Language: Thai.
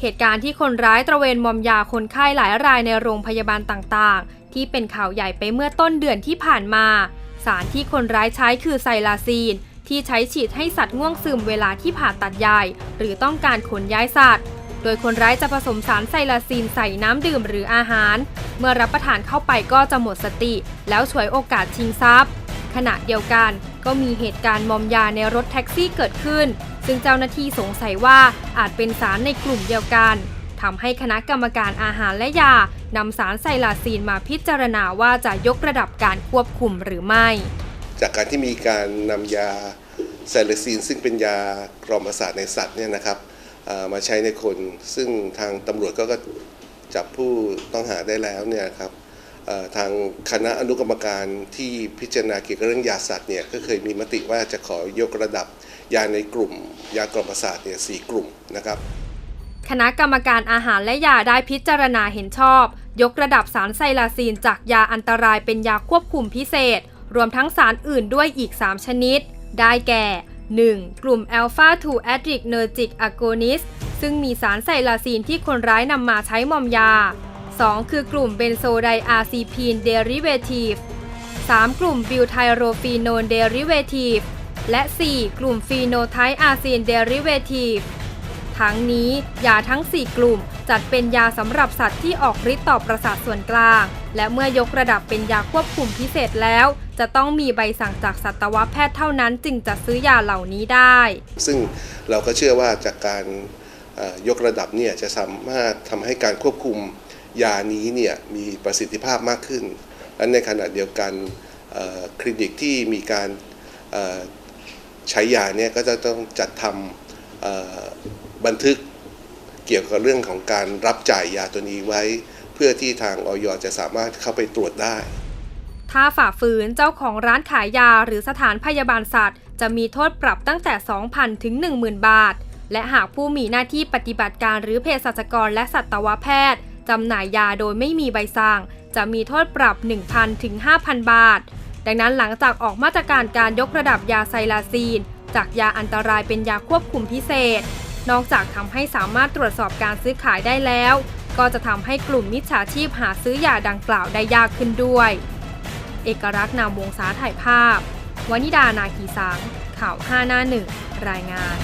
เหตุการณ์ที่คนร้ายตระเวนมอมยาคนไข้หลายรายในโรงพยาบาลต่างๆ ที่เป็นข่าวใหญ่ไปเมื่อต้นเดือนที่ผ่านมา สารที่คนร้ายใช้คือไซลาซีน ที่ใช้ฉีดให้สัตว์ง่วงซึมเวลาที่ผ่าตัดใหญ่ หรือต้องการขนย้ายสัตว์ โดยคนร้ายจะผสมสารไซลาซีนใส่น้ำดื่มหรืออาหาร เมื่อรับประทานเข้าไปก็จะหมดสติ แล้วฉวยโอกาสชิงทรัพย์ ขณะเดียวกันก็มีเหตุการณ์มอมยาในรถแท็กซี่เกิดขึ้น ซึ่งเจ้าหน้าที่สงสัยว่าอาจเป็นสารในกลุ่มเดียวกันทำให้คณะกรรมการอาหารและยานำสารไซลาซีนมาพิจารณาว่าจะยกระดับการควบคุมหรือไม่ จากการที่มีการนำยาไซเลซีน ซึ่งเป็นยากรอมประสาทในสัตว์เนี่ยนะครับมาใช้ในคนซึ่งทางตำรวจก็จับผู้ต้องหาได้แล้วเนี่ยครับ ทางคณะอนุกรรมการที่พิจารณาเกี่ยวกับเรื่องยาสัตว์เนี่ยก็เคยมีมติว่าจะขอยกระดับยาในกลุ่ม ยากรอมประสาทเนี่ยสี่กลุ่มนะครับ คณะกรรมการอาหารและยาได้พิจารณาเห็นชอบ ยกระดับสารไซลาซีนจากยาอันตรายเป็นยาควบคุมพิเศษ รวมทั้งสารอื่นด้วยอีก 3 ชนิด ได้แก่ 1. กลุ่ม Alpha 2 Adrenergic Agonist ซึ่งมีสารไซลาซีนที่คนร้ายนำมาใช้มอมยา 2. คือกลุ่มเบนโซไดอาซีพีนเดริเวทีฟ 3. กลุ่มบิวไทโรฟีโนนเดริเวทีฟ และ 4. กลุ่มฟีโนไทอาซีนเดริเวทีฟ ทั้งนี้ยาทั้ง 4 กลุ่มจัดเป็นยาสำหรับสัตว์ที่ออกฤทธิ์ต่อประสาทส่วนกลาง และเมื่อยกระดับเป็นยาควบคุมพิเศษแล้ว จะต้องมีใบสั่งจากสัตวแพทย์เท่านั้นจึงจะซื้อยาเหล่านี้ได้ ซึ่งเราก็เชื่อว่าจากการยกระดับเนี่ยจะสามารถทำให้การควบคุม ยานี้เนี่ยมีประสิทธิภาพมากขึ้น และในขณะเดียวกันคลินิกที่มีการใช้ยาเนี่ยก็จะต้องจัดทำบันทึกเกี่ยวกับเรื่องของการรับจ่ายยาตัวนี้ไว้ เพื่อที่ทางออยจะสามารถเข้าไปตรวจได้ ถ้าฝ่าฝืนเจ้าของร้านขายยาหรือสถานพยาบาลสัตว์ จะมีโทษปรับตั้งแต่ 2,000 ถึง 10,000 บาท และหากผู้มีหน้าที่ปฏิบัติการหรือเภสัชกรและสัตวแพทย์ จำหน่ายยาโดยไม่มีใบสั่ง จะมีโทษปรับ 1,000 ถึง 5,000 บาท ดังนั้นหลังจากออกมาตรการการยกระดับยาไซลาซีน จากยาอันตรายเป็นยาควบคุมพิเศษ นอกจากทำให้สามารถตรวจสอบการซื้อขายได้แล้ว ก็จะทำให้กลุ่มมิจฉาชีพหาซื้อยาดังกล่าวได้ยากขึ้นด้วย เอกรักษ์นามวงศาถ่ายภาพ วนิดานาคีสังข่าว 5 หน้าหนึ่งรายงาน